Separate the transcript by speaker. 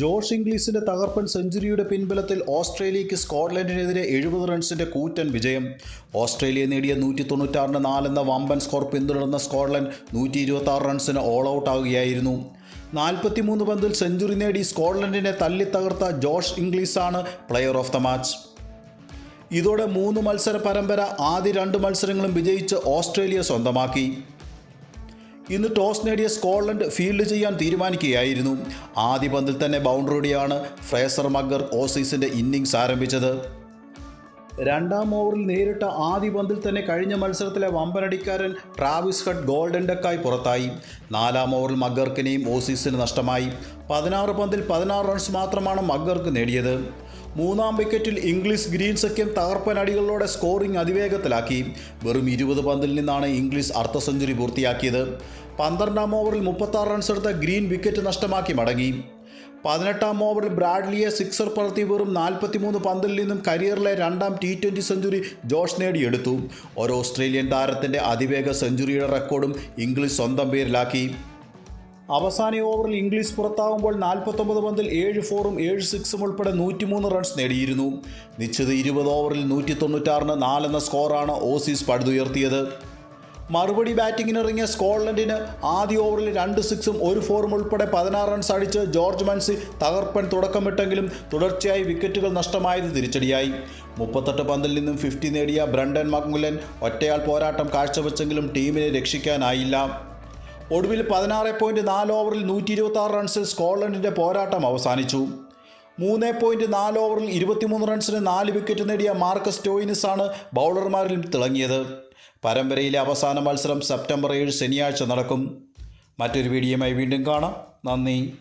Speaker 1: Josh ഇംഗ്ലീസിന്റെ തകർപ്പൻ സെഞ്ചുറിയുടെ പിൻബലത്തിൽ ഓസ്ട്രേലിയയ്ക്ക് സ്കോട്ട്ലൻഡിനെതിരെ എഴുപത് റൺസിന്റെ കൂറ്റൻ വിജയം. ഓസ്ട്രേലിയ നേടിയ നൂറ്റി തൊണ്ണൂറ്റാറിന് നാലെന്ന വമ്പൻ സ്കോർ പിന്തുടർന്ന സ്കോട്ട്ലൻഡ് നൂറ്റി ഇരുപത്തി റൺസിന് ഓൾ ഔട്ട് ആകുകയായിരുന്നു നാൽപ്പത്തിമൂന്ന് പന്തിൽ സെഞ്ചുറി നേടി സ്കോട്ട്ലൻഡിനെ തല്ലിത്തകർത്ത ജോഷ് ഇംഗ്ലീസാണ് പ്ലെയർ ഓഫ് ദ മാച്ച് ഇതോടെ മൂന്ന് മത്സര പരമ്പര ആദ്യ രണ്ട് മത്സരങ്ങളും വിജയിച്ച് ഓസ്ട്രേലിയ സ്വന്തമാക്കി. ഇന്ന് ടോസ് നേടിയ സ്കോട്ട്ലൻഡ് ഫീൽഡ് ചെയ്യാൻ തീരുമാനിക്കുകയായിരുന്നു. ആദ്യ പന്തിൽ തന്നെ ബൗണ്ടറിയോടെയാണ് ഫ്രേസർ മഗ്ഗർ ഓസീസിന്റെ ഇന്നിങ്സ് ആരംഭിച്ചത്. രണ്ടാം ഓവറിൽ നേരിട്ട ആദ്യ പന്തിൽ തന്നെ കഴിഞ്ഞ മത്സരത്തിലെ വമ്പനടിക്കാരൻ ട്രാവിസ് ഹട്ട് ഗോൾഡൻ ഡക്കായി പുറത്തായി. നാലാം ഓവറിൽ മഗ്ഗർക്കിനെയും ഓസീസിന് നഷ്ടമായി. പതിനാറ് പന്തിൽ പതിനാറ് റൺസ് മാത്രമാണ് മഗ്ഗർക്ക് നേടിയത്. മൂന്നാം വിക്കറ്റിൽ ഇംഗ്ലീഷ് ഗ്രീൻ സഖ്യം തകർപ്പൻ അടികളോടെ സ്കോറിംഗ് അതിവേഗത്തിലാക്കി. വെറും ഇരുപത് പന്തിൽ നിന്നാണ് ഇംഗ്ലീഷ് അർദ്ധ സെഞ്ചുറി പൂർത്തിയാക്കിയത്. പന്ത്രണ്ടാം ഓവറിൽ മുപ്പത്താറ് റൺസ് എടുത്ത ഗ്രീൻ വിക്കറ്റ് നഷ്ടമാക്കി മടങ്ങി. പതിനെട്ടാം ഓവറിൽ ബ്രാഡ്ലിയെ സിക്സർ പറത്തി വെറും നാൽപ്പത്തിമൂന്ന് പന്തിൽ നിന്നും കരിയറിലെ രണ്ടാം ടി ട്വന്റി സെഞ്ചുറി ജോഷ് നേടിയെടുത്തു. ഒരു ഓസ്ട്രേലിയൻ താരത്തിന്റെ അതിവേഗ സെഞ്ചുറിയുടെ റെക്കോർഡും ഇംഗ്ലീഷ് സ്വന്തം പേരിലാക്കി. അവസാന ഓവറിൽ ഇംഗ്ലീഷ് പുറത്താകുമ്പോൾ നാൽപ്പത്തൊമ്പത് പന്തിൽ ഏഴ് ഫോറും ഏഴ് സിക്സും ഉൾപ്പെടെ നൂറ്റിമൂന്ന് റൺസ് നേടിയിരുന്നു. നിശ്ചിത ഇരുപത് ഓവറിൽ നൂറ്റി തൊണ്ണൂറ്റാറിന് നാലെന്ന സ്കോറാണ് ഓസീസ് പടുതുയർത്തിയത്. മറുപടി ബാറ്റിങ്ങിനിറങ്ങിയ സ്കോട്ട്ലൻഡിന് ആദ്യ ഓവറിൽ രണ്ട് സിക്സും ഒരു ഫോറും ഉൾപ്പെടെ പതിനാറ് റൺസ് അടിച്ച് ജോർജ് മൻസി തകർപ്പൻ തുടക്കമിട്ടെങ്കിലും തുടർച്ചയായി വിക്കറ്റുകൾ നഷ്ടമായത് തിരിച്ചടിയായി. മുപ്പത്തെട്ട് പന്തിൽ നിന്നും ഫിഫ്റ്റി നേടിയ ബ്രണ്ടൻ മക്മുലൻ ഒറ്റയാൾ പോരാട്ടം കാഴ്ചവെച്ചെങ്കിലും ടീമിനെ രക്ഷിക്കാനായില്ല. ഒടുവിൽ പതിനാറ് പോയിന്റ് നാല് ഓവറിൽ നൂറ്റി ഇരുപത്തി ആറ് റൺസിൽ സ്കോട്ട്ലൻഡിന്റെ പോരാട്ടം അവസാനിച്ചു. മൂന്ന് പോയിന്റ് നാല് ഓവറിൽ ഇരുപത്തിമൂന്ന് റൺസിന് നാല് വിക്കറ്റ് നേടിയ മാർക്കസ് ടോയിനിസാണ് ബൗളർമാരിൽ തിളങ്ങിയത്. പരമ്പരയിലെ അവസാന മത്സരം സെപ്റ്റംബർ ഏഴ് ശനിയാഴ്ച നടക്കും. മറ്റൊരു വീഡിയോയുമായി വീണ്ടും കാണാം. നന്ദി.